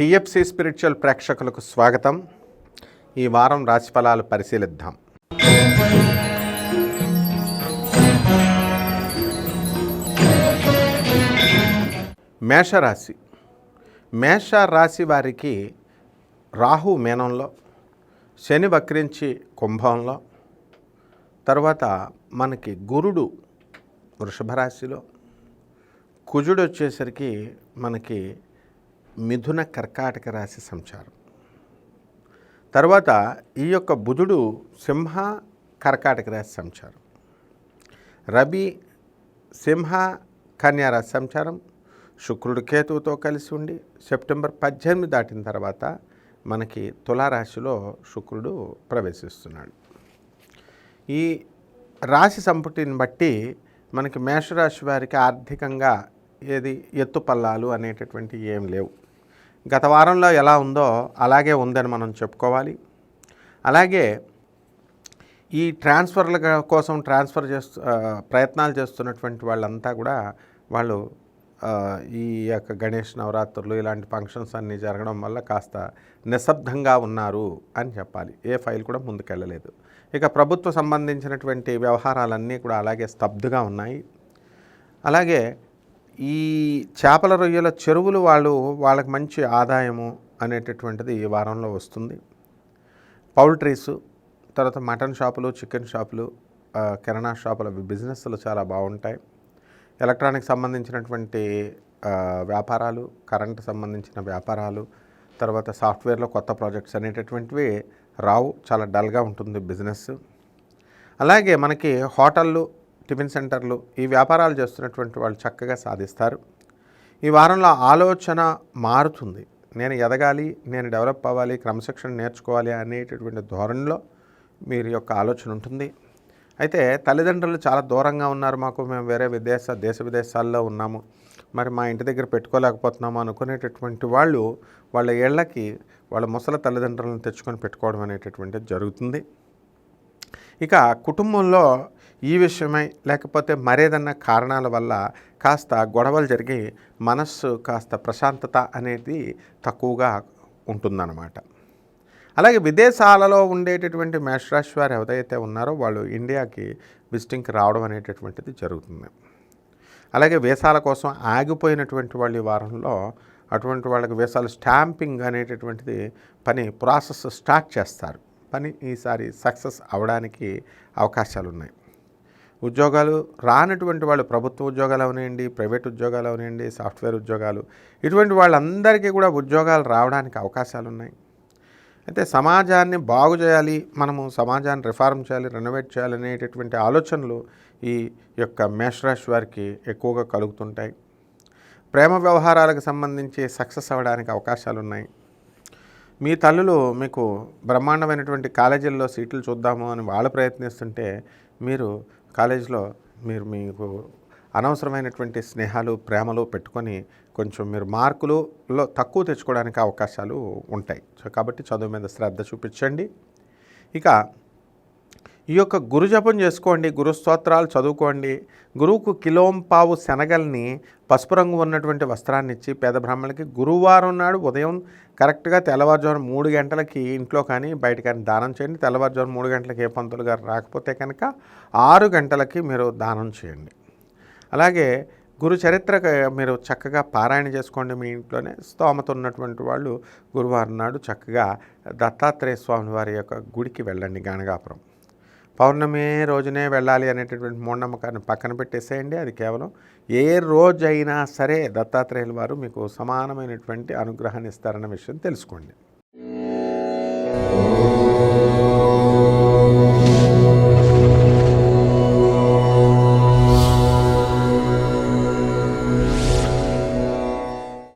TFC spiritual ప్రేక్షకులకు స్వాగతం. ఈ వారం రాశిఫలాలు పరిశీలిద్దాం. మేషరాశి. మేష రాశి వారికి రాహు మేనంలో శని వక్రించి కుంభంలో తర్వాత మనకి గురుడు వృషభ రాశిలో కుజుడు వచ్చేసరికి మనకి మిథున కర్కాటక రాశి సంచారం. తర్వాత ఈ యొక్క బుధుడు సింహ కర్కాటక రాశి సంచారం. రవి సింహ కన్యారాశి సంచారం. శుక్రుడు కేతువుతో కలిసి ఉండి సెప్టెంబర్ పద్దెనిమిది దాటిన తర్వాత మనకి తులారాశిలో శుక్రుడు ప్రవేశిస్తున్నాడు. ఈ రాశి సంపుటిని బట్టి మనకి మేషరాశి వారికి ఆర్థికంగా ఏది? ఎత్తు పల్లాలు అనేటటువంటి ఏం లేవు. గత వారంలో ఎలా ఉందో అలాగే ఉందని మనం చెప్పుకోవాలి. అలాగే ఈ ట్రాన్స్ఫర్ల కోసం ట్రాన్స్ఫర్ చేస్తూ ప్రయత్నాలు చేస్తున్నటువంటి వాళ్ళంతా కూడా వాళ్ళు ఈ యొక్క గణేష్ నవరాత్రులు ఇలాంటి ఫంక్షన్స్ అన్నీ జరగడం వల్ల కాస్త నిశ్శబ్దంగా ఉన్నారు అని చెప్పాలి. ఏ ఫైల్ కూడా ముందుకెళ్ళలేదు. ఇక ప్రభుత్వ సంబంధించినటువంటి వ్యవహారాలన్నీ కూడా అలాగే స్తబ్దుగా ఉన్నాయి. అలాగే ఈ చేపల రొయ్యల చెరువులు వాళ్ళు వాళ్ళకి మంచి ఆదాయము అనేటటువంటిది ఈ వారంలో వస్తుంది. పౌల్ట్రీస్ తర్వాత మటన్ షాపులు చికెన్ షాపులు కిరాణా షాపుల బిజినెస్లు చాలా బాగుంటాయి. ఎలక్ట్రానిక్ సంబంధించినటువంటి వ్యాపారాలు కరెంటు సంబంధించిన వ్యాపారాలు తర్వాత సాఫ్ట్వేర్లో కొత్త ప్రాజెక్ట్స్ అనేటటువంటివి రావు చాలా డల్గా ఉంటుంది బిజినెస్ అలాగే మనకి హోటళ్ళు టిఫిన్ సెంటర్లు ఈ వ్యాపారాలు చేస్తున్నటువంటి వాళ్ళు చక్కగా సాధిస్తారు. ఈ వారంలో ఆలోచన మారుతుంది. నేను ఎదగాలి నేను డెవలప్ అవ్వాలి క్రమశిక్షణ నేర్చుకోవాలి అనేటటువంటి ధోరణిలో మీరు యొక్క ఆలోచన ఉంటుంది. అయితే తల్లిదండ్రులు చాలా దూరంగా ఉన్నారు మాకు మేము వేరే విదేశ దేశ విదేశాల్లో ఉన్నాము. మరి మా ఇంటి దగ్గర పెట్టుకోలేకపోతున్నాము అనుకునేటటువంటి వాళ్ళు వాళ్ళ ఇళ్ళకి వాళ్ళ ముసలి తల్లిదండ్రులను తెచ్చుకొని పెట్టుకోవడం అనేటటువంటిది జరుగుతుంది. ఇక కుటుంబంలో ఈ విషయమై లేకపోతే మరేదన్నా కారణాల వల్ల కాస్త గొడవలు జరిగి మనస్సు కాస్త ప్రశాంతత అనేది తక్కువగా ఉంటుందన్నమాట. అలాగే విదేశాలలో ఉండేటటువంటి మేషరాశి వారు ఎవరైతే ఉన్నారో వాళ్ళు ఇండియాకి విజిటింగ్కి రావడం అనేటటువంటిది జరుగుతుంది. అలాగే వీసాల కోసం ఆగిపోయినటువంటి వాళ్ళు ఈ వారంలో అటువంటి వాళ్ళకి వీసాలు స్టాంపింగ్ అనేటటువంటిది పని ప్రాసెస్ స్టార్ట్ చేస్తారు. పని ఈసారి సక్సెస్ అవడానికి అవకాశాలు ఉన్నాయి ఉద్యోగాలు రానటువంటి వాళ్ళు ప్రభుత్వ ఉద్యోగాలు అవనివ్వండి ప్రైవేట్ ఉద్యోగాలు అవనివ్వండి సాఫ్ట్వేర్ ఉద్యోగాలు ఇటువంటి వాళ్ళందరికీ కూడా ఉద్యోగాలు రావడానికి అవకాశాలు ఉన్నాయి అయితే సమాజాన్ని బాగు చేయాలి మనము సమాజాన్ని రిఫార్మ్ చేయాలి రెనోవేట్ చేయాలి అనేటటువంటి ఆలోచనలు ఈ యొక్క మేషరాశి వారికి ఎక్కువగా కలుగుతుంటాయి. ప్రేమ వ్యవహారాలకు సంబంధించి సక్సెస్ అవ్వడానికి అవకాశాలు ఉన్నాయి మీ తల్లులు మీకు బ్రహ్మాండమైనటువంటి కాలేజీల్లో సీట్లు చూద్దాము అని వాళ్ళు ప్రయత్నిస్తుంటే మీరు కాలేజీలో మీరు మీకు అనవసరమైనటువంటి స్నేహాలు ప్రేమలు పెట్టుకొని కొంచెం మీరు మార్కులలో తక్కువ తెచ్చుకోవడానికి అవకాశాలు ఉంటాయి. సో కాబట్టి చదువు మీద శ్రద్ధ చూపించండి. ఇక ఈ యొక్క గురు జపం చేసుకోండి గురు స్తోత్రాలు చదువుకోండి. గురువుకు కిలోంపావు శనగల్ని పసుపు రంగు ఉన్నటువంటి వస్త్రాన్ని ఇచ్చి పేద బ్రాహ్మణులకి గురువారం నాడు ఉదయం కరెక్ట్గా తెల్లవారుజామున మూడు గంటలకి ఇంట్లో కానీ బయట కానీ దానం చేయండి. తెల్లవారుజామున మూడు గంటలకి ఏ పంతులు గారు రాకపోతే కనుక ఆరు గంటలకి మీరు దానం చేయండి. అలాగే గురు చరిత్ర మీరు చక్కగా పారాయణ చేసుకోండి మీ ఇంట్లోనే. స్తోమత ఉన్నటువంటి వాళ్ళు గురువారం నాడు చక్కగా దత్తాత్రేయ స్వామి వారి యొక్క గుడికి వెళ్ళండి గానగాపురం. పౌర్ణమి రోజునే వెళ్ళాలి అనేటటువంటి మూఢనమ్మకాన్ని పక్కన పెట్టేసేయండి. అది కేవలం ఏ రోజైనా సరే దత్తాత్రేయుల వారు మీకు సమానమైనటువంటి అనుగ్రహాన్ని ఇస్తారన్న విషయం తెలుసుకోండి.